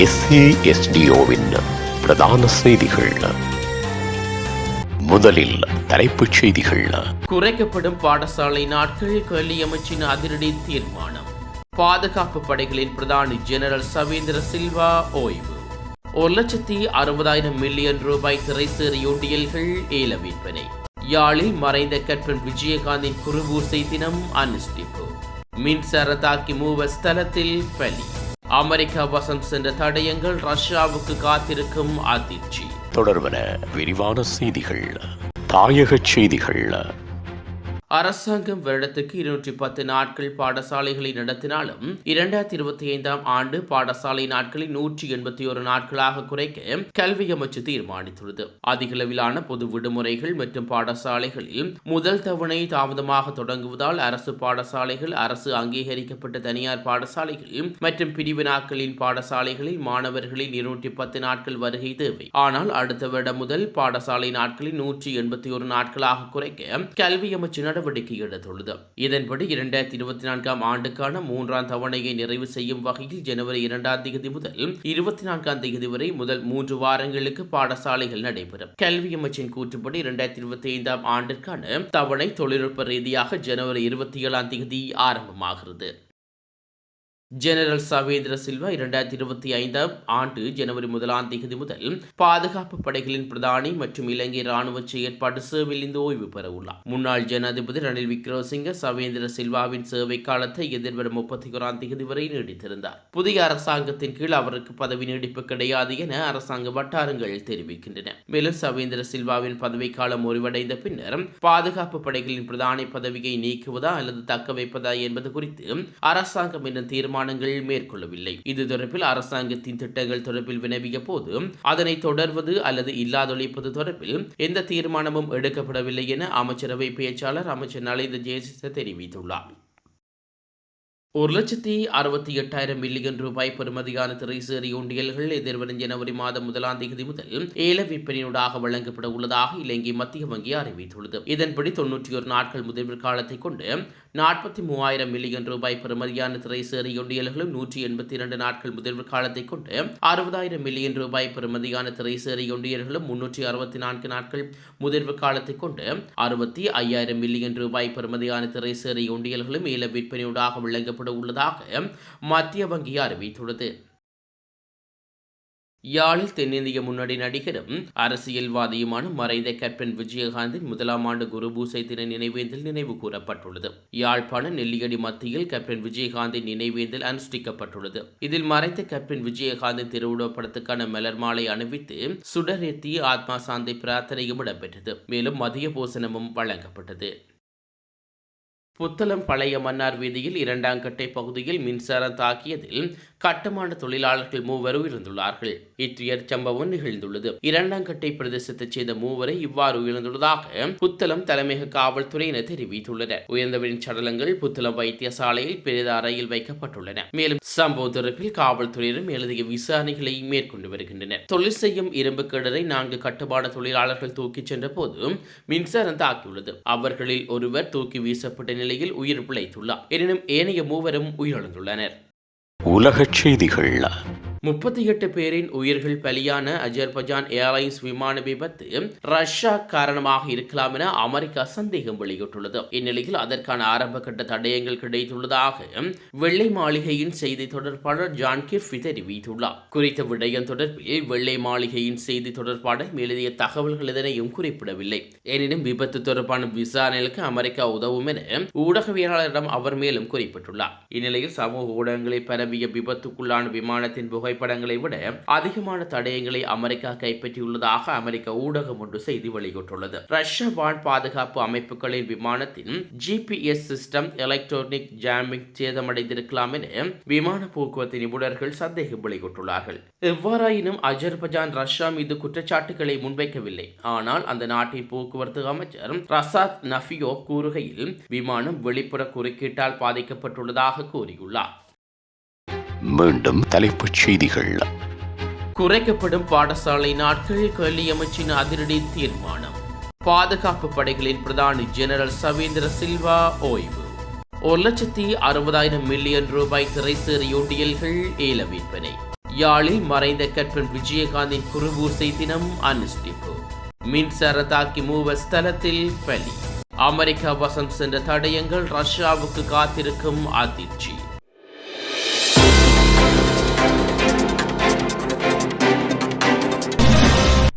எஸ்ஏஎஸ்டிஓவின் பிரதான செய்திகள். முதலில் தலைப்புச் செய்திகள். குறைக்கப்படும் பாடசாலை நாட்கள் கல்வி அமைச்சின் அதிரடி தீர்மானம். பாதுகாப்பு படைகளின் பிரதானி ஜெனரல் சவேந்திர சில்வா ஓய்வு. ஒரு லட்சத்தி அறுபதாயிரம் மில்லியன் ரூபாய் திரைசேரி உண்டியல்கள் ஏல விற்பனை. யாழில் மறைந்த கட்பன் விஜயகாந்தின் குருபூசை தினம் அனுஷ்டிப்பு. மின்சார தாக்கி மூவர் ஸ்தலத்தில் பலி. அமெரிக்கா வசம் சென்ற தடயங்கள் ரஷ்யாவுக்கு காத்திருக்கும் அதிர்ச்சி. தொடர்பன விரிவான செய்திகள். தாயகச் செய்திகள். அரசாங்கம் வருடத்துக்கு இருநூற்றி பத்து நாட்கள் பாடசாலைகளை நடத்தினாலும் இரண்டாயிரத்தி இருபத்தி ஐந்தாம் ஆண்டு பாடசாலை நாட்களை நூற்றி எண்பத்தி ஒரு நாட்களாக குறைக்க கல்வி அமைச்சு தீர்மானித்துள்ளது. அதிகளவிலான பொது விடுமுறைகள் மற்றும் பாடசாலைகளில் முதல் தவணை தாமதமாக தொடங்குவதால் அரசு பாடசாலைகள் அரசு அங்கீகரிக்கப்பட்ட தனியார் பாடசாலைகள் மற்றும் பிரிவினாக்களின் பாடசாலைகளில் மாணவர்களின் இருநூற்றி பத்து நாட்கள் வருகை தேவை. ஆனால் அடுத்த வருடம் முதல் பாடசாலை நாட்களை நூற்றி எண்பத்தி ஒரு நாட்களாக குறைக்க கல்வி அமைச்சு நடவடிக்கை எடுத்துள்ளது இதன்படி இரண்டாயிரத்தி இருபத்தி நான்காம் ஆண்டுக்கான மூன்றாம் தவணையை நிறைவு செய்யும் வகையில் ஜனவரி இரண்டாம் தேதி முதல் இருபத்தி நான்காம் தேதி வரை முதல் மூன்று வாரங்களுக்கு பாடசாலைகள் நடைபெறும். கல்வி அமைச்சின் கூற்றுப்படி இரண்டாயிரத்தி இருபத்தி ஐந்தாம் ஆண்டிற்கான தவணை தொழில்நுட்ப ரீதியாக ஜனவரி இருபத்தி ஏழாம் தேதி ஆரம்பமாகிறது. ஜெனரல் சவேந்திர சில்வா இரண்டாயிரத்தி இருபத்தி ஐந்தாம் ஆண்டு ஜனவரி முதலாம் தேதி முதல் பாதுகாப்பு படைகளின் பிரதானி மற்றும் இலங்கை ராணுவ செயற்பாடு சேவையில் இருந்து ஓய்வு பெற உள்ளார் முன்னாள் ஜனாதிபதி ரணில் விக்ரமசிங்க சவேந்திர சில்வாவின் சேவை காலத்தை எதிர்வரும் முப்பத்தி ஓராம் தேதி வரை நீடித்திருந்தார். புதிய அரசாங்கத்தின் கீழ் அவருக்கு பதவி நீடிப்பு கிடையாது என அரசாங்க வட்டாரங்கள் தெரிவிக்கின்றன. மேலும் சவேந்திர சில்வாவின் பதவிக்காலம் முடிவடைந்த பின்னர் பாதுகாப்பு படைகளின் பிரதானி பதவியை நீக்குவதா அல்லது தக்க வைப்பதா என்பது குறித்து அரசாங்கம் இன்னும் தீர்மானம் தீர்மானங்கள் மேற்கொள்ளவில்லை. இது தொடர்பில் அரசாங்கத்தின் திட்டங்கள் தொடர்பில் வினவிய போது அதனை தொடர்வது அல்லது இல்லாதொழிப்பது தொடர்பில் எந்த தீர்மானமும் எடுக்கப்படவில்லை என அமைச்சரவை பேச்சாளர் அமைச்சர் நலிந்த ஜெயசிச தெரிவித்துள்ளார். ஒரு லட்சத்தி அறுபத்தி எட்டாயிரம் மில்லியன் ரூபாய் பெறுமதியான திரைசேரி உண்டியல்கள் எதிர்வரும் ஜனவரி மாதம் முதலாம் தேதி முதல் ஏல விற்பனையூடாக வழங்கப்பட உள்ளதாக இலங்கை மத்திய வங்கி அறிவித்துள்ளது. இதன்படி தொன்னூற்றி ஒரு நாட்கள் முதல்வர் காலத்தை கொண்டு நாற்பத்தி மூவாயிரம் மில்லியன் ரூபாய் பெறுமதியான திரைசேரி உண்டியல்களும் நூற்றி எண்பத்தி இரண்டு நாட்கள் முதல்வர் காலத்தை கொண்டு அறுபதாயிரம் மில்லியன் ரூபாய் பெறுமதியான திரைசேரி உண்டியல்களும் முன்னூற்றி அறுபத்தி நான்கு நாட்கள் முதல்வர் காலத்தை கொண்டு அறுபத்தி ஐயாயிரம் மில்லியன் ரூபாய் பெறுமதியான திரைசேரி உண்டியல்களும் ஏல விற்பனையூடாக வழங்கப்பட செயல்பட உள்ளதாக மத்திய வங்கி அறிவித்துள்ளது. யாழில் தென்னிந்திய முன்னணி நடிகரும் அரசியல்வாதியுமான மறைந்த கற்பன் விஜயகாந்தின் முதலாம் ஆண்டு குருபூசை தின நினைவேந்தல் நினைவு கூறப்பட்டுள்ளது. யாழ்ப்பாண நெல்லியடி மத்தியில் கேப்டன் விஜயகாந்தின் நினைவேந்தல் அனுஷ்டிக்கப்பட்டுள்ளது. இதில் மறைந்த கேப்டன் விஜயகாந்தின் திருவுடப்படத்துக்கான மலர் மாலை அணிவித்து சுடரேத்தி ஆத்மா சாந்தி பிரார்த்தனையும் இடம்பெற்றது. மேலும் மதிய போசனமும் வழங்கப்பட்டது. புத்தளம் பழைய மன்னார் வீதியில் இரண்டாம் கட்டை பகுதியில் மின்சாரம் தாக்கியதில் கட்டுமான தொழிலாளர்கள் மூவரும் உயிர்ந்துள்ளார்கள் இத்துயர் சம்பவம் நிகழ்ந்துள்ளது. இரண்டாம் கட்டை பிரதேசத்தைச் சேர்ந்த மூவரை இவ்வாறு உயிர்ந்துள்ளதாக புத்தளம் தலைமையக காவல்துறையினர் தெரிவித்துள்ளனர். உயர்ந்தவரின் சடலங்கள் புத்தளம் வைத்தியசாலையில் பிரேத அறையில் வைக்கப்பட்டுள்ளன. மேலும் சம்பவ தொடர்பில் காவல்துறையினர் எழுதிய விசாரணைகளை மேற்கொண்டு வருகின்றனர். தொழில் செய்யும் இரும்பு கிடரை நான்கு கட்டுமான தொழிலாளர்கள் தூக்கிச் சென்ற போது மின்சாரம் தாக்கியுள்ளது. அவர்களில் ஒருவர் தூக்கி வீசப்பட்ட நிலையில் உயிர் பிழைத்துள்ளார். எனினும் ஏனைய மூவரும் உயிரிழந்துள்ளனர். உலகச் செய்திகள் முப்பத்தி எட்டு பேரின் உயிர்கள் பலியான அஜர்பஜான் ஏர்லைன்ஸ் விமான விபத்து ரஷ்யா காரணமாக இருக்கலாம் என அமெரிக்கா சந்தேகம் வெளியிட்டுள்ளது. இந்நிலையில் அதற்கான ஆரம்ப கட்ட தடயங்கள் கிடைத்துள்ளதாக வெள்ளை மாளிகையின் செய்தி தொடர்பாளர் ஜான் கிர்ஃபி தெரிவித்துள்ளார். குறித்த விடயம் தொடர்பில் வெள்ளை மாளிகையின் செய்தி தொடர்பாளர் எழுதிய தகவல்கள் எதனையும் குறிப்பிடவில்லை. எனினும் விபத்து தொடர்பான விசாரணைகளுக்கு அமெரிக்கா உதவும் என ஊடகவியலாளரிடம் அவர் மேலும் குறிப்பிட்டுள்ளார். இந்நிலையில் சமூக ஊடகங்களில் பரவிய விபத்துக்குள்ளான விமானத்தின் புகை புகைப்படங்களை விட அதிகமான தடயங்களை அமெரிக்கா கைப்பற்றியுள்ளதாக அமெரிக்க ஊடகம் ஒன்று செய்தி வெளியிட்டுள்ளது. ரஷ்ய வான் பாதுகாப்பு அமைப்புகளின் விமானத்தின் ஜிபிஎஸ் சிஸ்டம் எலக்ட்ரானிக் ஜாமிங் சேதமடைந்திருக்கலாம் என விமான போக்குவரத்து நிபுணர்கள் சந்தேகம் வெளியிட்டுள்ளார்கள். எவ்வாறாயினும் அஜர்பஜான் ரஷ்யா மீது குற்றச்சாட்டுகளை முன்வைக்கவில்லை. ஆனால் அந்த நாட்டின் போக்குவரத்து அமைச்சர் ரசாத் நஃபியோ கூறுகையில் விமானம் வெளிப்புற குறுக்கீட்டால் பாதிக்கப்பட்டுள்ளதாக கூறியுள்ளார். மீண்டும் தலைப்புச் செய்திகள். குறைக்கப்படும் பாடசாலை நாட்கள் கல்வி அமைச்சின் அதிரடி தீர்மானம். பாதுகாப்பு படைகளின் பிரதானி ஜெனரல் சவீந்திர சில்வா ஓய்வு. ஒரு லட்சத்தி அறுபதாயிரம் மில்லியன் ரூபாய் திரைசேரி உண்டியல்கள் ஏல விற்பனை. யாழில் மறைந்த கட்பன் விஜயகாந்தின் குருபூசை தினம் அனுஷ்டிப்பு. மின்சார தாக்கி மூவர் ஸ்தலத்தில் பலி. அமெரிக்கா வசம் சென்ற தடயங்கள் ரஷ்யாவுக்கு காத்திருக்கும் அதிர்ச்சி.